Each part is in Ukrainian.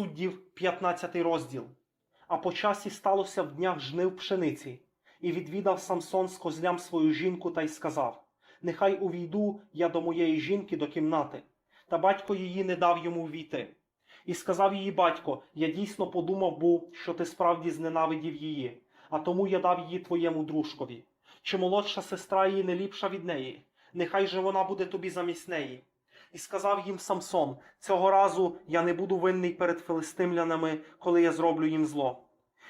Суддів 15 розділ. А по часі сталося в днях жнив пшениці, і відвідав Самсон з козлям свою жінку та й сказав: Нехай увійду я до моєї жінки до кімнати. Та батько її не дав йому війти. І сказав її батько: Я дійсно подумав був, що ти справді зненавидів її, а тому я дав її твоєму дружкові. Чи молодша сестра її не ліпша від неї? Нехай же вона буде тобі замість неї. І сказав їм Самсон: Цього разу я не буду винний перед филистимлянами, коли я зроблю їм зло.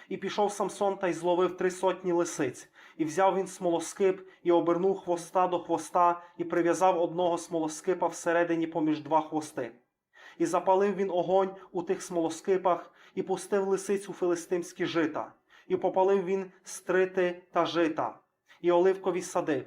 І пішов Самсон та й зловив три сотні лисиць, і взяв він смолоскип, і обернув хвоста до хвоста, і прив'язав одного смолоскипа всередині поміж два хвости. І запалив він огонь у тих смолоскипах, і пустив лисиць у филистимські жита, і попалив він стрити та жита, і оливкові сади.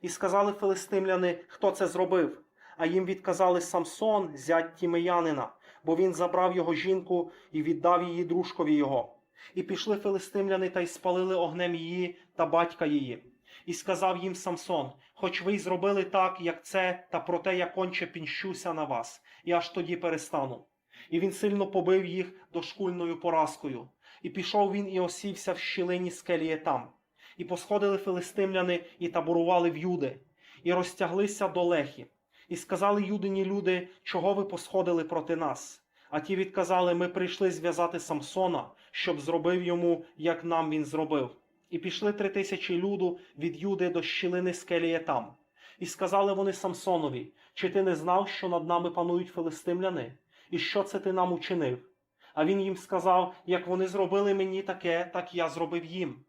І сказали филистимляни, хто це зробив. А їм відказали Самсон, зять Тімеянина, бо він забрав його жінку і віддав її дружкові його. І пішли филистимляни та й спалили огнем її та батька її. І сказав їм Самсон: Хоч ви й зробили так, як це, та проте я конче пінщуся на вас, і аж тоді перестану. І він сильно побив їх дошкульною поразкою. І пішов він і осівся в щілині скеліє там. І посходили филистимляни і таборували в юди, і розтяглися до лехі. І сказали юдині люди, чого ви посходили проти нас? А ті відказали: Ми прийшли зв'язати Самсона, щоб зробив йому, як нам він зробив. І пішли три тисячі люду від Юди до щілини скеліє там. І сказали вони Самсонові: Чи ти не знав, що над нами панують филистимляни? І що це ти нам учинив? А він їм сказав: Як вони зробили мені таке, так я зробив їм.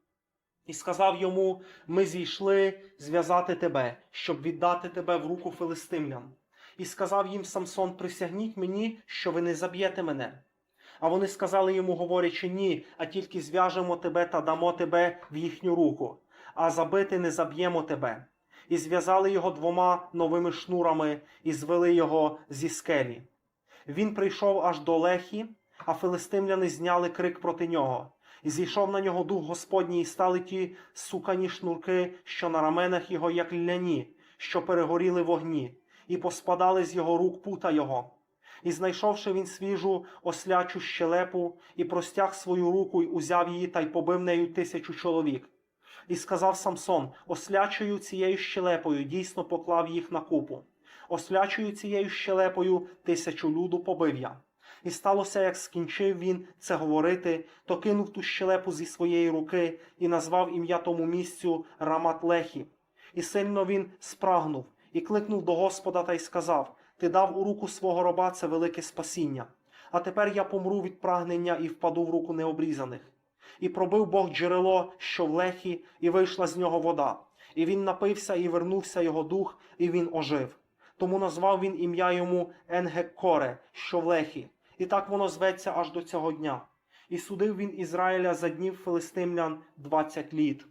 І сказав йому: Ми зійшли зв'язати тебе, щоб віддати тебе в руку филистимлян. І сказав їм Самсон: Присягніть мені, що ви не заб'єте мене. А вони сказали йому, говорячи, ні, а тільки зв'яжемо тебе та дамо тебе в їхню руку, а забити не заб'ємо тебе. І зв'язали його двома новими шнурами і звели його зі скелі. Він прийшов аж до Лехі, а филистимляни зняли крик проти нього. І зійшов на нього дух Господній, і стали ті сукані шнурки, що на раменах його, як ляні, що перегоріли в огні, і поспадали з його рук пута його. І знайшовши він свіжу ослячу щелепу, і простяг свою руку, й узяв її та й побив нею тисячу чоловік. І сказав Самсон: ослячою цією щелепою дійсно поклав їх на купу. Ослячою цією щелепою тисячу люду побив я. І сталося, як скінчив він це говорити, то кинув ту щелепу зі своєї руки і назвав ім'я тому місцю Рамат Лехі. І сильно він спрагнув, і кликнув до Господа та й сказав: Ти дав у руку свого раба це велике спасіння. А тепер я помру від прагнення і впаду в руку необрізаних. І пробив Бог джерело, що в лехі, і вийшла з нього вода. І він напився, і вернувся його дух, і він ожив. Тому назвав він ім'я йому Енгеккоре, що в лехі. І так воно зветься аж до цього дня. І судив він Ізраїля за днів филистимлян двадцять літ.